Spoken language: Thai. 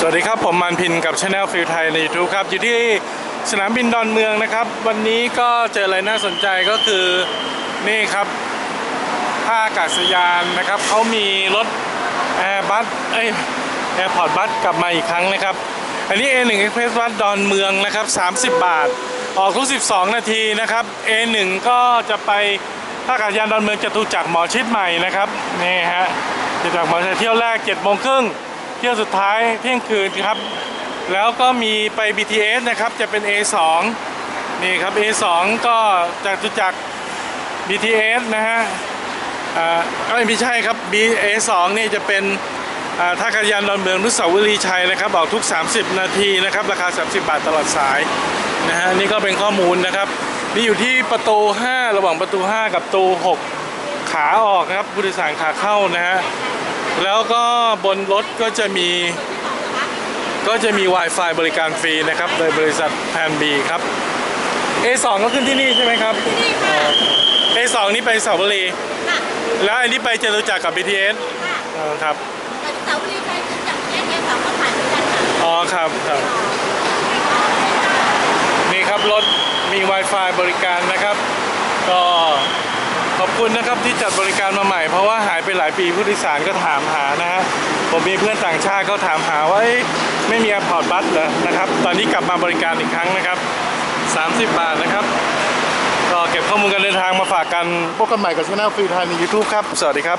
สวัสดีครับ ผมมันพินกับช anel ฟิลไทยใน YouTube ครับ อยู่ที่สนามบินดอนเมืองนะครับ วันนี้ก็เจออะไรน่าสนใจก็คือนี่ครับท่าอากาศยานนะครับเขามีรถแอร์บัสเอ้ยแอร์พอร์ตบัสกลับมาอีกครั้งนะครับ อันนี้ A1 Express บัสดอนเมืองนะครับ 30 บาท ออกทุก 12 นาทีนะครับ A1 ก็จะไปท่าอากาศยานดอนเมืองจตุจักรหมอชิดใหม่นะครับนี่ฮะจตุจักรหมอชิดเที่ยวแรก7โมงครึ่ง เที่ยวสุดท้ายเที่ยงคืนครับ แล้วก็มีไป BTS นะครับจะเป็น A2 นี่ครับ A2 ก็จากตุจักร BTS นะฮะอ่าเอ้ยไม่ใช่ครับ BA2 นี่จะเป็นอ่าท่ากาศยานดอนเมืองนุสาวรีชัยนะครับออกทุก 30 นาทีนะครับราคา 30 บาทตลอดสายนะฮะนี่ก็เป็นข้อมูลนะครับนี่อยู่ที่ประตู 5 ระหว่างประตู 5 กับประตู 6 ขาออกนะครับผู้โดยสารขาเข้านะฮะ แล้วก็บนรถก็จะมี ก็จะมี Wi-Fi บริการฟรีนะครับ โดยบริษัทแพนบีครับ A2 ก็ขึ้นที่นี่ใช่ไหมครับ นี่ค่ะ A2 นี่ไปสาวรี ค่ะแล้วอันนี้ไปจตุจักรกับ BTS ค่ะอ๋อครับ แต่เสาบุรีใช้จากแยกแยกสองก็ผ่านด้วยกันค่ะอ๋อครับครับ นี่ครับรถมี Wi-Fi บริการนะครับ ก็ ขอบคุณนะครับที่จัดบริการมาใหม่เพราะว่าหายไปหลายปีผู้โดยสารก็ถามหานะฮะผมมีเพื่อนต่างชาติเขาถามหาว่าเอ๊ะไม่มีแอร์พอร์ตบัสเหรอนะครับ ตอนนี้กลับมาบริการอีกครั้งนะครับ 30 บาทนะครับก็เก็บข้อมูลการเดินทางมาฝากกันพบกันใหม่กับช่องฟรีไทยใน YouTube ครับ สวัสดีครับ